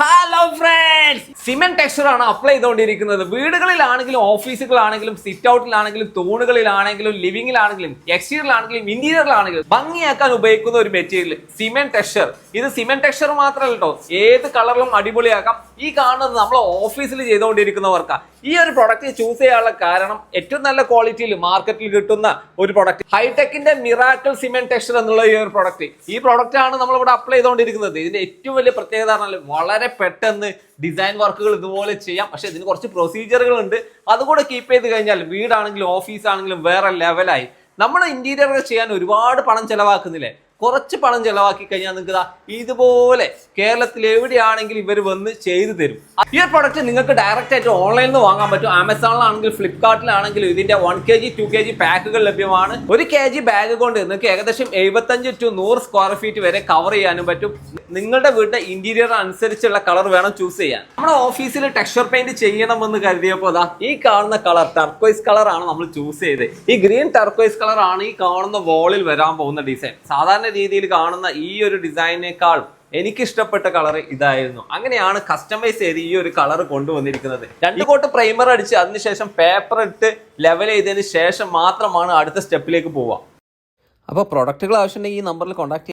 Hello friends cement texture ആണ് apply ചെയ്തുകൊണ്ടിരിക്കുന്നത്. വീടുകളിലാണെങ്കിലും ഓഫീസുകളാണെങ്കിലും സിറ്റ് ഔട്ടിലാണെങ്കിലും തൂണുകളിലാണെങ്കിലും ലിവിംഗിലാണെങ്കിലും എക്സ്റ്റീരിയറിലാണെങ്കിലും ഇന്റീരിയറിലാണെങ്കിലും ഭംഗിയാക്കാൻ ഉപയോഗിക്കുന്ന ഒരു മെറ്റീരിയൽ സിമെന്റ് ടെക്സ്ചർ ഇത് സിമെന്റ് ടെക്സ്ചർ മാത്രമല്ല ഏത് കളറിലും അടിപൊളിയാക്കാം. ഈ കാണുന്നത് നമ്മൾ ഓഫീസിൽ ചെയ്തുകൊണ്ടിരിക്കുന്നവർക്കാ. ഈ ഒരു പ്രൊഡക്റ്റ് ചൂസ് ചെയ്യാനുള്ള കാരണം ഏറ്റവും നല്ല ക്വാളിറ്റിയിൽ മാർക്കറ്റിൽ കിട്ടുന്ന ഒരു പ്രൊഡക്റ്റ് ഹൈടെക്കിന്റെ മിറാക്കിൾ സിമെന്റ് ടെക്സ്ചർ എന്നുള്ള ഈ ഒരു പ്രൊഡക്റ്റ് ഈ പ്രൊഡക്റ്റ് ആണ് നമ്മൾ ഇവിടെ അപ്ലൈ ചെയ്തുകൊണ്ടിരിക്കുന്നത്. ഇതിന്റെ ഏറ്റവും വലിയ പ്രത്യേകത പറഞ്ഞാൽ വളരെ പെട്ടെന്ന് ഡിസൈൻ വർക്കുകൾ ഇതുപോലെ ചെയ്യാം. പക്ഷെ ഇതിന് കുറച്ച് പ്രൊസീജിയറുകൾ ഉണ്ട് അതുകൂടെ കീപ്പ് ചെയ്ത് കഴിഞ്ഞാൽ വീടാണെങ്കിലും ഓഫീസാണെങ്കിലും വേറെ ലെവലായി നമ്മൾ ഇന്റീരിയർ ചെയ്യാൻ ഒരുപാട് പണം ചെലവാക്കുന്നില്ലേ? കുറച്ച് പണം ചെലവാക്കി കഴിഞ്ഞാൽ നിങ്ങൾക്ക് ഇതുപോലെ കേരളത്തിൽ എവിടെയാണെങ്കിലും ഇവർ വന്ന് ചെയ്തു തരും. ഈ ഒരു പ്രൊഡക്റ്റ് നിങ്ങൾക്ക് ഡയറക്റ്റ് ആയിട്ട് ഓൺലൈനിൽ നിന്ന് വാങ്ങാൻ പറ്റും. ആമസോണിലാണെങ്കിലും ഫ്ലിപ്കാർട്ടിലാണെങ്കിലും ഇതിന്റെ one K G two K G പാക്കുകൾ ലഭ്യമാണ്. ഒരു കെ ജി ബാഗ് കൊണ്ട് നിങ്ങൾക്ക് ഏകദേശം എഴുപത്തഞ്ച് ടു നൂറ് സ്ക്വയർ ഫീറ്റ് വരെ കവർ ചെയ്യാനും പറ്റും. നിങ്ങളുടെ വീടിന്റെ ഇന്റീരിയർ അനുസരിച്ചുള്ള കളർ വേണം ചൂസ് ചെയ്യാൻ. നമ്മുടെ ഓഫീസിൽ ടെക്സ്ചർ പെയിന്റ് ചെയ്യണമെന്ന് കരുതിയപ്പോൾ ദാ ഈ കാണുന്ന കളർ ടർക്കോയ്സ് കളർ ആണ് നമ്മൾ ചൂസ് ചെയ്തത് ഈ ഗ്രീൻ ടർക്കോയ്സ് കളർ ആണ് ഈ കാണുന്ന വോളിൽ വരാൻ പോകുന്ന ഡിസൈൻ സാധാരണ രീതിയിൽ കാണുന്ന ഈ ഒരു ഡിസൈനേക്കാൾ എനിക്ക് ഇഷ്ടപ്പെട്ട കളർ ഇതായിരുന്നു. അങ്ങനെയാണ് കസ്റ്റമൈസ് ചെയ്ത് ഈ ഒരു കളർ കൊണ്ടുവന്നിരിക്കുന്നത്. രണ്ട് കോട്ട് പ്രൈമർ അടിച്ച് അതിനുശേഷം പേപ്പർ ഇട്ട് ലെവൽ ചെയ്തതിന് ശേഷം മാത്രമാണ് അടുത്ത സ്റ്റെപ്പിലേക്ക് പോവുക. അപ്പോൾ പ്രൊഡക്റ്റുകൾ ആവശ്യമുണ്ടെങ്കിൽ ഈ നമ്പറിൽ കോൺടാക്ട്